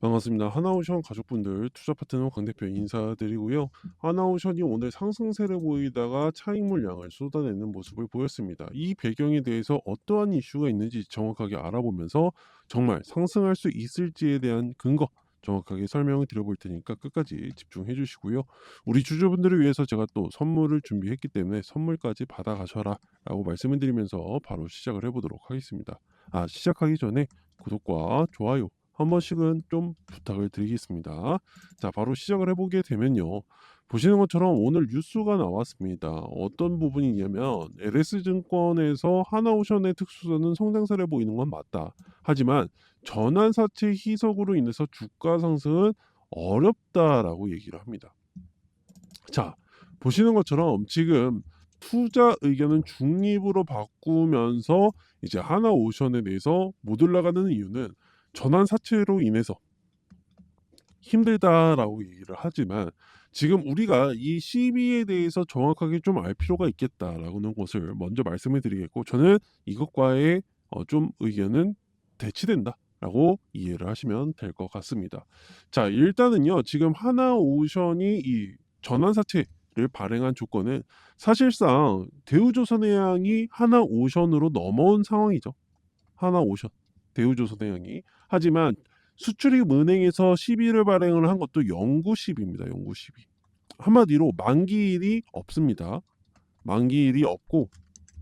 반갑습니다. 하나오션 가족분들 투자 파트너 강 대표 인사드리고요. 하나오션이 오늘 상승세를 보이다가 차익 물량을 쏟아내는 모습을 보였습니다. 이 배경에 대해서 어떠한 이슈가 있는지 정확하게 알아보면서 정말 상승할 수 있을지에 대한 근거 정확하게 설명을 드려볼 테니까 끝까지 집중해 주시고요. 우리 주주분들을 위해서 제가 또 선물을 준비했기 때문에 선물까지 받아가셔라 라고 말씀을 드리면서 바로 시작을 해보도록 하겠습니다. 아 시작하기 전에 구독과 좋아요 한 번씩은 좀 부탁을 드리겠습니다. 자, 바로 시작을 해보게 되면요. 보시는 것처럼 오늘 뉴스가 나왔습니다. 어떤 부분이냐면 LS증권에서 하나오션의 특수선은 성장세를 보이는 건 맞다. 하지만 전환사채 희석으로 인해서 주가 상승은 어렵다라고 얘기를 합니다. 자, 보시는 것처럼 지금 투자 의견은 중립으로 바꾸면서 이제 하나오션에 대해서 못 올라가는 이유는 전환 사채로 인해서 힘들다라고 얘기를 하지만 지금 우리가 이 CB에 대해서 정확하게 좀 알 필요가 있겠다라는 것을 먼저 말씀을 드리겠고 저는 이것과의 어, 좀 의견은 대치된다라고 이해를 하시면 될 것 같습니다. 자 일단은요 지금 하나 오션이 이 전환 사채를 발행한 조건은 사실상 대우조선해양이 하나 오션으로 넘어온 상황이죠. 하나 오션 대우조선해양이 하지만 수출입은행에서 시비를 발행을 한 것도 영구 시비입니다. 영구 시비. 한마디로 만기일이 없습니다. 만기일이 없고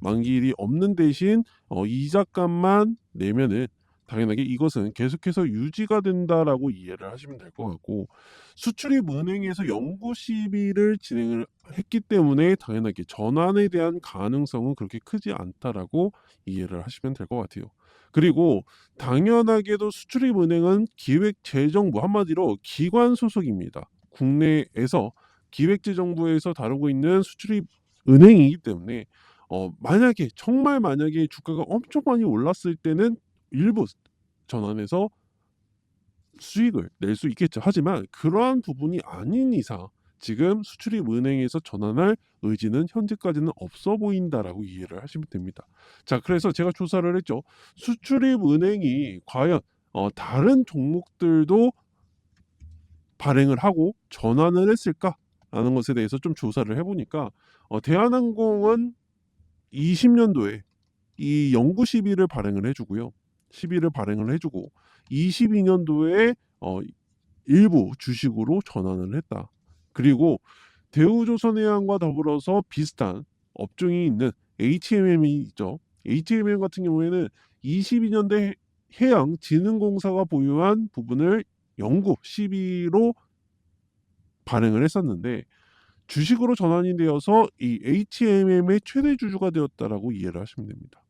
만기일이 없는 대신 어, 이자값만 내면은 당연하게 이것은 계속해서 유지가 된다라고 이해를 하시면 될 것 같고 수출입 은행에서 영구 시비를 진행을 했기 때문에 당연하게 전환에 대한 가능성은 그렇게 크지 않다라고 이해를 하시면 될 것 같아요. 그리고 당연하게도 수출입 은행은 기획재정부 한마디로 기관 소속입니다. 국내에서 기획재정부에서 다루고 있는 수출입 은행이기 때문에 어, 만약에 정말 만약에 주가가 엄청 많이 올랐을 때는 일부 전환해서 수익을 낼 수 있겠죠. 하지만 그러한 부분이 아닌 이상 지금 수출입 은행에서 전환할 의지는 현재까지는 없어 보인다라고 이해를 하시면 됩니다. 자, 그래서 제가 조사를 했죠. 수출입 은행이 과연 어, 다른 종목들도 발행을 하고 전환을 했을까 라는 것에 대해서 좀 조사를 해보니까 어, 대한항공은 20년도에 이 영구 시비를 발행을 해주고요. 시비를 발행을 해주고 22년도에 어, 일부 주식으로 전환을 했다. 그리고 대우조선해양과 더불어서 비슷한 업종이 있는 HMM이 있죠. HMM 같은 경우에는 22년대 해양진흥공사가 보유한 부분을 영구 12로 발행을 했었는데 주식으로 전환이 되어서 이 HMM의 최대 주주가 되었다라고 이해를 하시면 됩니다.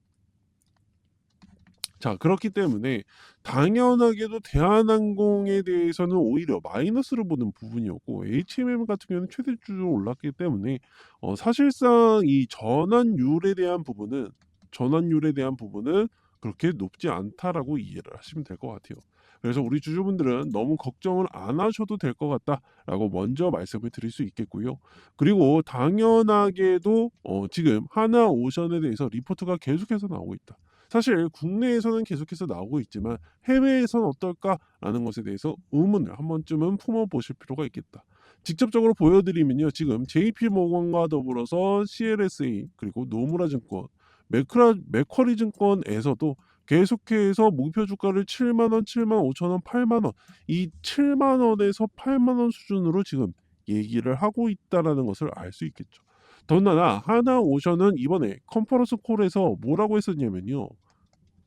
자, 그렇기 때문에 당연하게도 대한항공에 대해서는 오히려 마이너스를 보는 부분이었고 HMM 같은 경우는 최대 주주로 올랐기 때문에 어, 사실상 이 전환율에 대한 부분은 전환율에 대한 부분은 그렇게 높지 않다라고 이해를 하시면 될 것 같아요. 그래서 우리 주주분들은 너무 걱정을 안 하셔도 될 것 같다라고 먼저 말씀을 드릴 수 있겠고요. 그리고 당연하게도 어, 지금 하나 오션에 대해서 리포트가 계속해서 나오고 있다. 사실 국내에서는 계속해서 나오고 있지만 해외에서는 어떨까라는 것에 대해서 의문을 한 번쯤은 품어보실 필요가 있겠다. 직접적으로 보여드리면요. 지금 JP모건과 더불어서 CLSA 그리고 노무라증권, 맥크라, 맥쿼리 증권에서도 계속해서 목표 주가를 7만 원, 7만 5천 원, 8만 원, 이 7만 원에서 8만 원 수준으로 지금 얘기를 하고 있다라는 것을 알 수 있겠죠. 더군다나 하나 오션은 이번에 컨퍼런스 콜에서 뭐라고 했었냐면요.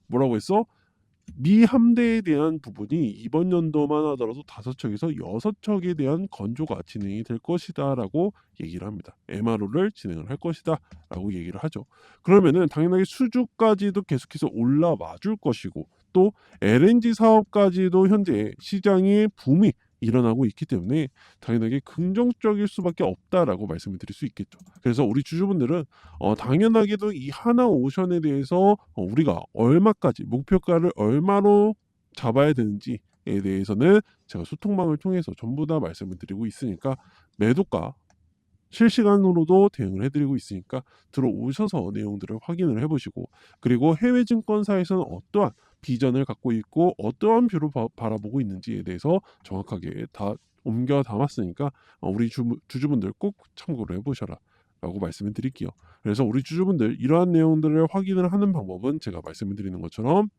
뭐라고 했어? 미 함대에 대한 부분이 이번 연도만 하더라도 다섯 척에서 여섯 척에 대한 건조가 진행이 될 것이다라고 얘기를 합니다. MRO를 진행을 할 것이다라고 얘기를 하죠. 그러면은 당연하게 수주까지도 계속해서 올라와 줄 것이고 또 LNG 사업까지도 현재 시장의 붐이 일어나고 있기 때문에 당연하게 긍정적일 수밖에 없다라고 말씀을 드릴 수 있겠죠. 그래서 우리 주주분들은 어, 당연하게도 이 하나 오션에 대해서 어, 우리가 얼마까지 목표가를 얼마로 잡아야 되는지에 대해서는 제가 소통망을 통해서 전부 다 말씀을 드리고 있으니까 매도가 실시간으로도 대응을 해드리고 있으니까 들어오셔서 내용들을 확인을 해보시고 그리고 해외 증권사에서는 어떠한 비전을 갖고 있고 어떠한 뷰로 바, 바라보고 있는지에 대해서 정확하게 다 옮겨 담았으니까 어, 우리 주, 주주분들 꼭 참고를 해보셔라 라고 말씀을 드릴게요. 그래서 우리 주주분들 이러한 내용들을 확인을 하는 방법은 제가 말씀을 드리는 것처럼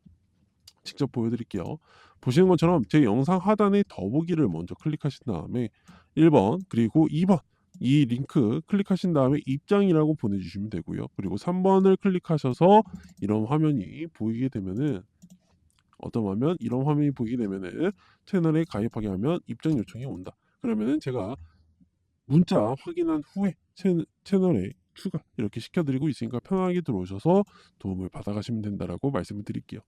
직접 보여드릴게요. 보시는 것처럼 제 영상 하단에 더보기를 먼저 클릭하신 다음에 1번 그리고 2번 이 링크 클릭하신 다음에 입장이라고 보내주시면 되고요. 그리고 3번을 클릭하셔서 이런 화면이 보이게 되면은 어떤 화면 이런 화면이 보이게 되면은 채널에 가입하게 하면 입장 요청이 온다. 그러면은 제가 문자 확인한 후에 채, 채널에 추가 이렇게 시켜드리고 있으니까 편하게 들어오셔서 도움을 받아가시면 된다라고 말씀을 드릴게요.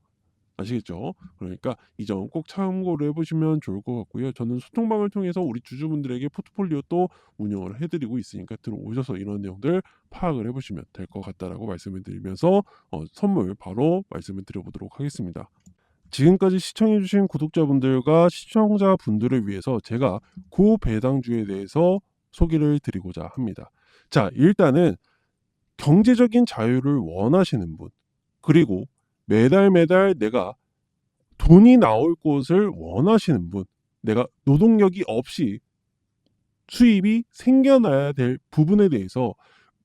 아시겠죠? 그러니까 이 점 꼭 참고를 해보시면 좋을 것 같고요. 저는 소통방을 통해서 우리 주주분들에게 포트폴리오 또 운영을 해드리고 있으니까 들어오셔서 이런 내용들 파악을 해보시면 될 것 같다라고 말씀을 드리면서 어, 선물 바로 말씀을 드려보도록 하겠습니다. 지금까지 시청해주신 구독자분들과 시청자분들을 위해서 제가 고배당주에 대해서 소개를 드리고자 합니다. 자, 일단은 경제적인 자유를 원하시는 분, 그리고 매달 매달 내가 돈이 나올 곳을 원하시는 분, 내가 노동력이 없이 수입이 생겨나야 될 부분에 대해서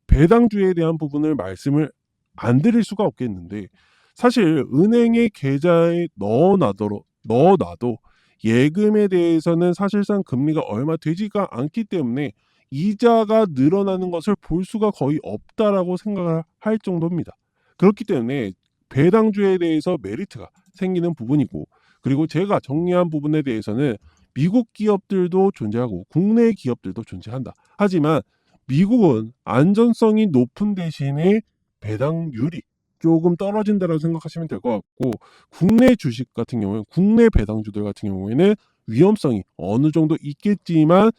배당주에 대한 부분을 말씀을 안 드릴 수가 없겠는데 사실 은행의 계좌에 넣어놔도 넣어놔도 예금에 대해서는 사실상 금리가 얼마 되지가 않기 때문에 이자가 늘어나는 것을 볼 수가 거의 없다라고 생각을 할 정도입니다. 그렇기 때문에 배당주에 대해서 메리트가 생기는 부분이고 그리고 제가 정리한 부분에 대해서는 미국 기업들도 존재하고 국내 기업들도 존재한다. 하지만 미국은 안전성이 높은 대신에 배당률이 조금 떨어진다고 생각하시면 될 것 같고 국내 주식 같은 경우는 국내 배당주들 같은 경우에는 위험성이 어느 정도 있겠지만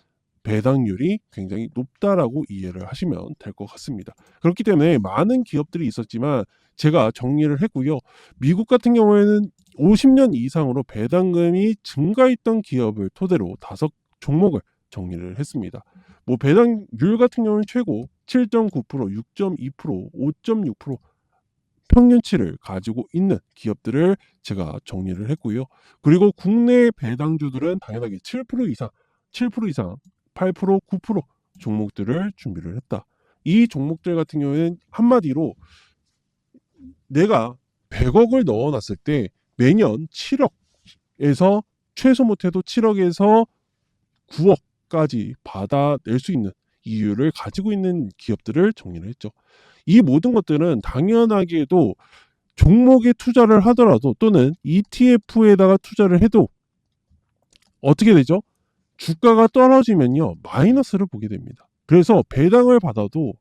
배당률이 굉장히 높다라고 이해를 하시면 될 것 같습니다. 그렇기 때문에 많은 기업들이 있었지만 제가 정리를 했고요. 미국 같은 경우에는 50년 이상으로 배당금이 증가했던 기업을 토대로 다섯 종목을 정리를 했습니다. 뭐 배당률 같은 경우는 최고 7.9%, 6.2%, 5.6% 평균치를 가지고 있는 기업들을 제가 정리를 했고요. 그리고 국내 배당주들은 당연하게 7% 이상, 7% 이상, 8%, 9% 종목들을 준비를 했다. 이 종목들 같은 경우에는 한마디로 내가 100억을 넣어놨을 때 매년 7억에서 최소 못해도 7억에서 9억까지 받아낼 수 있는 이유를 가지고 있는 기업들을 정리를 했죠. 이 모든 것들은 당연하게도 종목에 투자를 하더라도 또는 ETF에다가 투자를 해도 어떻게 되죠? 주가가 떨어지면요 마이너스를 보게 됩니다. 그래서 배당을 받아도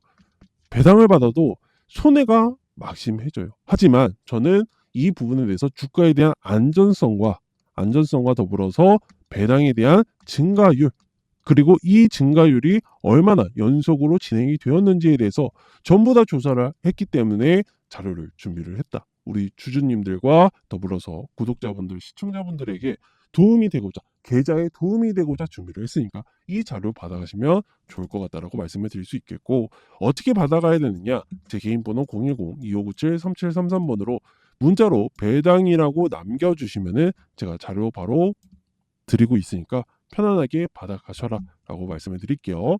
배당을 받아도 손해가 막심해져요. 하지만 저는 이 부분에 대해서 주가에 대한 안전성과 안전성과 더불어서 배당에 대한 증가율 그리고 이 증가율이 얼마나 연속으로 진행이 되었는지에 대해서 전부 다 조사를 했기 때문에 자료를 준비를 했다. 우리 주주님들과 더불어서 구독자분들, 시청자분들에게 도움이 되고자 계좌에 도움이 되고자 준비를 했으니까 이 자료 받아가시면 좋을 것 같다라고 말씀을 드릴 수 있겠고 어떻게 받아가야 되느냐 제 개인 번호 010-2597-3733번으로 문자로 배당이라고 남겨주시면은 제가 자료 바로 드리고 있으니까 편안하게 받아가셔라 라고 말씀을 드릴게요.